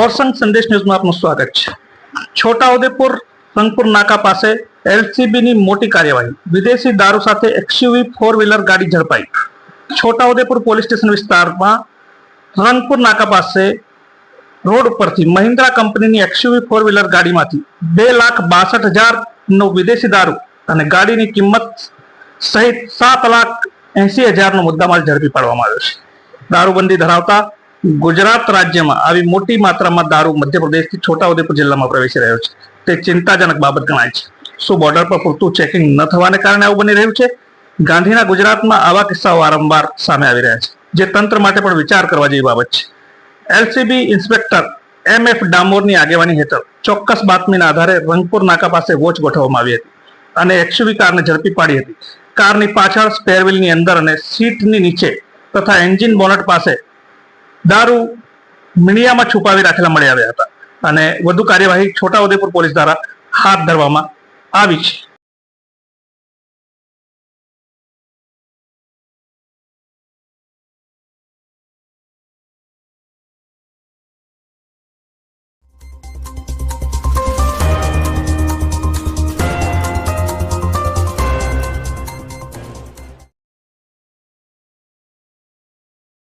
ઓરસંગ સંદેશ ન્યૂઝમાં આપનું સ્વાગત છે. છોટાઉદેપુર રંગપુર નાકા પાસે એલસીબીની મોટી કાર્યવાહી. વિદેશી દારૂ સાથે એક્સયુવી ફોર વ્હીલર ગાડી ઝડપાઈ. છોટાઉદેપુર પોલીસ સ્ટેશન વિસ્તારમાં રંગપુર નાકા પાસે રોડ ઉપરથી મહિન્દ્રા કંપનીની એક્સયુવી ફોર વ્હીલર ગાડીમાંથી બે લાખ બાસઠ હજાર નો વિદેશી દારૂ અને ગાડીની કિંમત સહિત સાત લાખ એસી હજારનો મુદ્દામાલ ઝડપી પાડવામાં આવ્યો છે. દારૂબંધી ધરાવતા ગુજરાત રાજ્યમાં આવી મોટી માત્રામાં દારૂ મધ્યપ્રદેશથી છોટાઉદેપુર જિલ્લામાં પ્રવેશી રહ્યો છે. તે ચિંતાજનક બાબત ગણાય છે. શું બોર્ડર પર પૂરતું ચેકિંગ ન થવાને કારણે આવું બની રહ્યું છે? ગાંધીના ગુજરાતમાં આવા કિસ્સાઓ વારંવાર સામે આવી રહ્યા છે, જે તંત્ર માટે પણ વિચાર કરવા જેવી બાબત છે. એલસીબી ઇન્સ્પેક્ટર એમ એફ ડામોરની આગેવાની હેઠળ ચોક્કસ બાતમીના આધારે રંગપુર નાકા પાસે વોચ ગોઠવવામાં આવી હતી અને એક્સયુવી કારને ઝડપી પાડી હતી. કારની પાછળ સ્પેરવિલની અંદર અને સીટની નીચે તથા એન્જિન બોનટ પાસે દારૂ મીડિયામાં છુપાવી રાખેલા મળી આવ્યા હતા. અને વધુ કાર્યવાહી છોટાઉદેપુર પોલીસ દ્વારા હાથ ધરવામાં આવી છે.